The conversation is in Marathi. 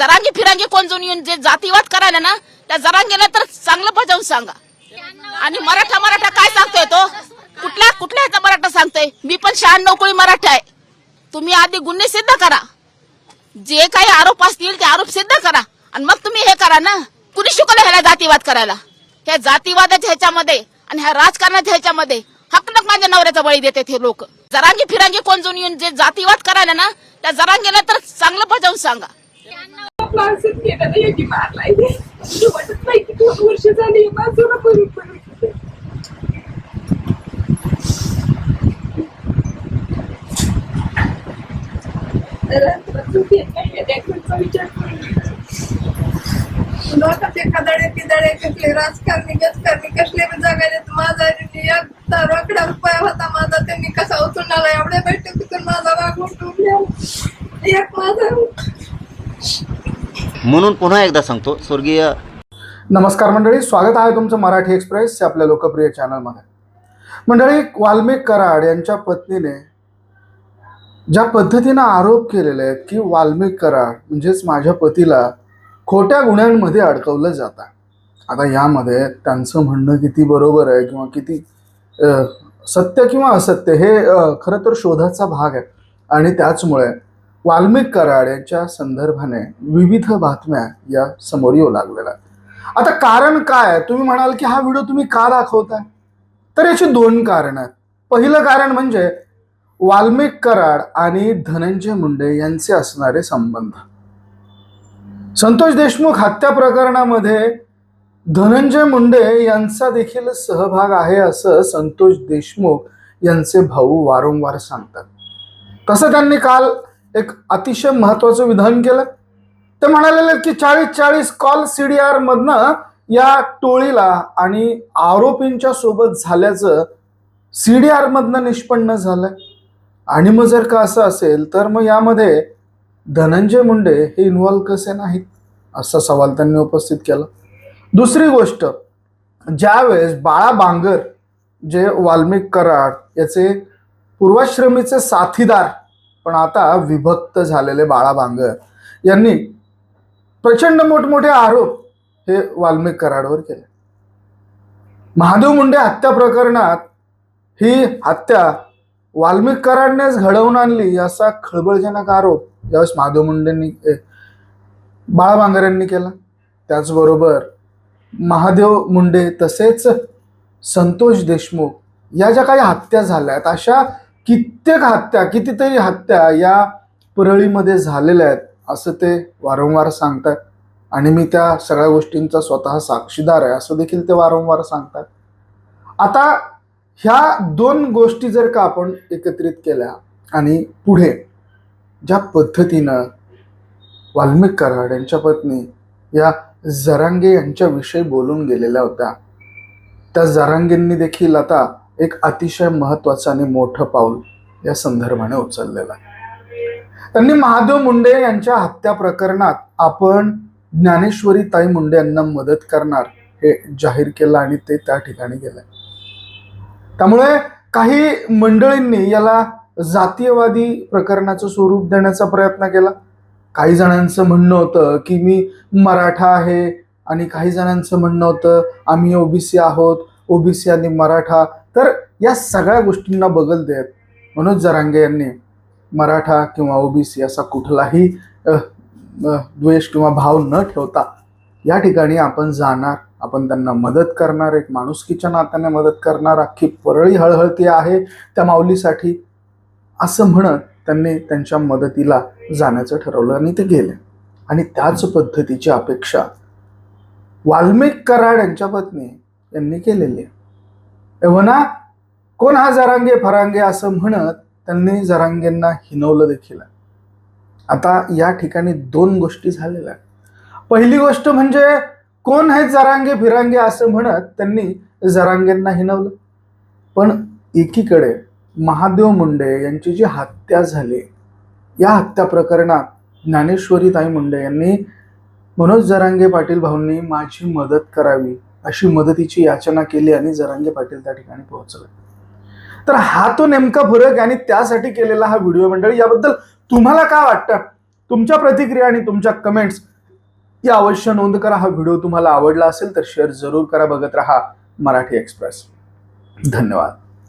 जरांगी फिरांगी कोण जाऊन येऊन जे जातीवाद करायला ना त्या जरांगीला तर चांगलं बजावून सांगा. आणि मराठा मराठा काय सांगतोय तो? कुठल्या कुठल्या ह्याचा मराठा सांगतोय? मी पण शहाण्णव कोळी मराठा आहे. तुम्ही आधी गुन्हे सिद्ध करा. जे काही आरोप असतील ते आरोप सिद्ध करा. आणि मग तुम्ही हे करा ना कुणी शिकवलं ह्याला जातीवाद करायला? ह्या जातीवादाच्या ह्याच्यामध्ये आणि ह्या राजकारणाच्या ह्याच्यामध्ये हकनक माझ्या नवऱ्याचा बळी देते हे लोक. जरांगी फिरांगी कोण जाऊन येऊन जे जातीवाद करायला ना त्या जरांगीला तर चांगलं बजावून सांगा. माणसं केलं नाही. याची मारलाय वाटत नाही की दोन वर्ष झाली माझं करून करून विचार लोकांचे ते कदळे पिदळे कसले राजकारणी गजकारणी कसले पण जगायला माझा एक रोकडा रुपया होता माझा त्यांनी कसा उचलून आला एवढ्या बैठकीतून माझा वाघ उठून एक माझा म्हणून पुन्हा एकदा सांगतो स्वर्गीय नमस्कार मंडळी स्वागत आहे तुमचं मराठी एक्सप्रेस आपल्या लोकप्रिय चॅनलमध्ये. मंडळी वाल्मिक कराड यांच्या पत्नीने ज्या पद्धतीनं आरोप केलेले आहेत की वाल्मिक कराड म्हणजेच माझ्या पतीला खोट्या गुन्ह्यांमध्ये अडकवलं जातं. आता यामध्ये त्यांचं म्हणणं किती बरोबर आहे किंवा किती सत्य किंवा असत्य हे खरं तर शोधाचा भाग आहे. आणि त्याचमुळे वाल्मिक कराड यांच्या संदर्भाने विविध बातम्या या समोर येऊ लागलेल्या आता कारण काय तुम्ही म्हणाल की हा व्हिडिओ तुम्ही का दाखवताय? तर याची दोन कारण आहेत. पहिलं कारण म्हणजे वाल्मिक कराड आणि धनंजय मुंडे यांचे असणारे संबंध. संतोष देशमुख हत्या प्रकरणामध्ये धनंजय मुंडे यांचा देखील सहभाग आहे असं संतोष देशमुख यांचे भाऊ वारंवार सांगतात. तसं त्यांनी काल एक अतिशय महत्वाचं विधान केलं. ते म्हणाले की चाळीस चाळीस कॉल सी डी आर मधनं या टोळीला आणि आरोपींच्या सोबत झाल्याचं सी डी आर मधनं निष्पन्न झालंय आणि मग जर का असं असेल तर मग यामध्ये धनंजय मुंडे हे इन्व्हॉल्व कसे नाहीत? असा सवाल त्यांनी उपस्थित केला. दुसरी गोष्ट ज्यावेळेस बाळा बांगर जे वाल्मिक कराड याचे पूर्वाश्रमीचे साथीदार पण आता विभक्त झालेले बाळा बांगर यांनी प्रचंड मोठमोठे आरोप हे वाल्मिक कराडवर केले. महादेव मुंडे हत्या प्रकरणात ही हत्या वाल्मिक कराडनेच घडवून आणली असा खळबळजनक आरोप यावेळेस महादेव मुंडेंनी बाळा बांगर यांनी केला. त्याचबरोबर महादेव मुंडे तसेच संतोष देशमुख या ज्या काही हत्या झाल्या आहेत अशा कित्येक हत्या कितीतरी हत्या या परळीमध्ये झालेल्या आहेत असं ते वारंवार सांगतात आणि मी त्या सगळ्या गोष्टींचा स्वतः साक्षीदार आहे असं देखील ते वारंवार सांगतात आता ह्या दोन गोष्टी जर का आपण एकत्रित केल्या आणि पुढे ज्या पद्धतीनं वाल्मिक कराड यांच्या पत्नी या जरांगे यांच्याविषयी बोलून गेलेल्या होत्या त्या जरांगेंनी देखील आता एक अतिशय महत्वाचं आणि मोठं पाऊल या संदर्भाने उचललेलं आहे. त्यांनी महादेव मुंडे यांच्या हत्या प्रकरणात आपण ज्ञानेश्वरी ताई मुंडे यांना मदत करणार हे जाहीर केलं आणि ते त्या ठिकाणी गेलं. त्यामुळे काही मंडळींनी याला जातीयवादी प्रकरणाचं स्वरूप देण्याचा प्रयत्न केला. काही जणांचं म्हणणं होतं की मी मराठा आहे आणि काही जणांचं म्हणणं होतं आम्ही ओबीसी आहोत. ओबीसी आणि मराठा तर या सगळ्या गोष्टींना बगल देत मनोज जरांगे यांनी मराठा किंवा ओबीसी असा कुठलाही द्वेष किंवा भाव न ठेवता या ठिकाणी आपण जाणार आपण त्यांना मदत करणार एक माणुसकीच्या नात्याने मदत करणार अख्खी परळी हळहळती आहे त्या माऊलीसाठी असं म्हणत त्यांनी त्यांच्या मदतीला जाण्याचं ठरवलं आणि ते गेले. आणि त्याच पद्धतीची अपेक्षा वाल्मिक कराड यांच्या पत्नी यांनी केलेली आहे. एव्हना कोण हा जरांगे फरांगे असं म्हणत त्यांनी जरांगेंना हिनवलं देखील. आता या ठिकाणी दोन गोष्टी झालेल्या आहेत. पहिली गोष्ट म्हणजे कोण हे जरांगे फिरांगे असं म्हणत त्यांनी जरांगेंना हिनवलं. पण एकीकडे महादेव मुंडे यांची जी हत्या झाली या हत्या प्रकरणात ज्ञानेश्वरी ताई मुंडे यांनी मनोज जरांगे पाटील भाऊंनी माझी मदत करावी. अशी मदतीची याचना केली आणि जरांगे पाटील त्या ठिकाणी पोहोचले. तर हा तो नेमका फरक आणि त्यासाठी केलेला हा व्हिडिओ मंडळी याबद्दल तुम्हाला काय वाटतं? तुमच्या प्रतिक्रिया आणि तुमच्या कमेंट्स या अवश्य नोंद करा. हा व्हिडिओ तुम्हाला आवडला असेल तर शेअर जरूर करा. बघत राहा मराठी एक्सप्रेस धन्यवाद.